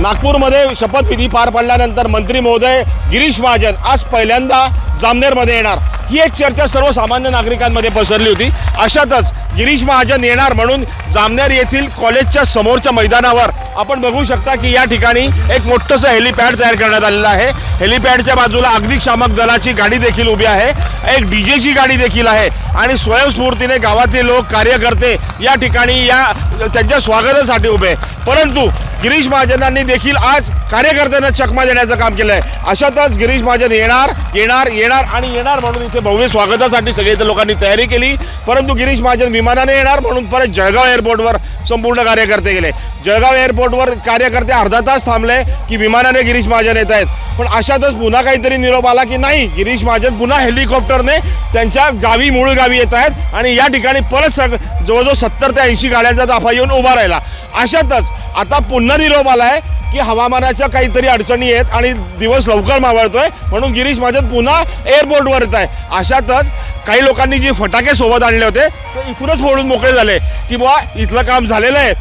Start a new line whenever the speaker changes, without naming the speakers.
नागपूरमध्ये शपथविधी पार पडल्यानंतर मंत्री महोदय गिरीश महाजन आज पहिल्यांदा जामनेरमध्ये येणार. ही एक चर्चा सर्वसामान्य नागरिकांमध्ये पसरली होती. अशातच गिरीश महाजन येणार म्हणून जामनेर येथील कॉलेजच्या समोरच्या मैदानावर आपण बघू शकता की या ठिकाणी एक मोठंसं हेलिपॅड तयार करण्यात आलेलं आहे. हेलिपॅडच्या बाजूला अग्निशामक दलाची गाडी देखील उभी आहे. एक डीजेची गाडी देखील आहे. आणि स्वयंस्फूर्तीने गावातील लोक कार्यकर्ते या ठिकाणी या त्यांच्या स्वागतासाठी उभे आहे. परंतु गिरीश महाजनांनी देखील आज कार्यकर्त्यांना चकमा देण्याचं काम केलं आहे अशातच गिरीश महाजन येणार येणार येणार आणि येणार म्हणून इथे भव्य स्वागतासाठी सगळे इथे लोकांनी तयारी केली. परंतु गिरीश महाजन विमानाने येणार म्हणून परत जळगाव एअरपोर्टवर संपूर्ण कार्यकर्ते गेले. जळगाव एअरपोर्टवर कार्यकर्ते अर्धा तास थांबले की विमानाने गिरीश महाजन येत आहेत. पण अशातच पुन्हा काहीतरी निरोप आला की नाही गिरीश महाजन पुन्हा हेलिकॉप्टरने त्यांच्या गावी मूळ गावी येत आहेत आणि या ठिकाणी परत सग जवळजवळ सत्तर ते ऐंशी गाड्यांचा ताफा येऊन उभा राहिला. अशातच आता पुन्हा निरोप आला आहे की हवामानाच्या काहीतरी अडचणी आहेत आणि दिवस लवकर मावळतोय म्हणून गिरीश माझ्यात पुन्हा एअरपोर्टवर येत आहे. अशातच काही लोकांनी जे फटाके सोबत आणले होते ते इथूनच फोडून मोकळे झाले. की बुवा इथलं काम झालेलं आहे.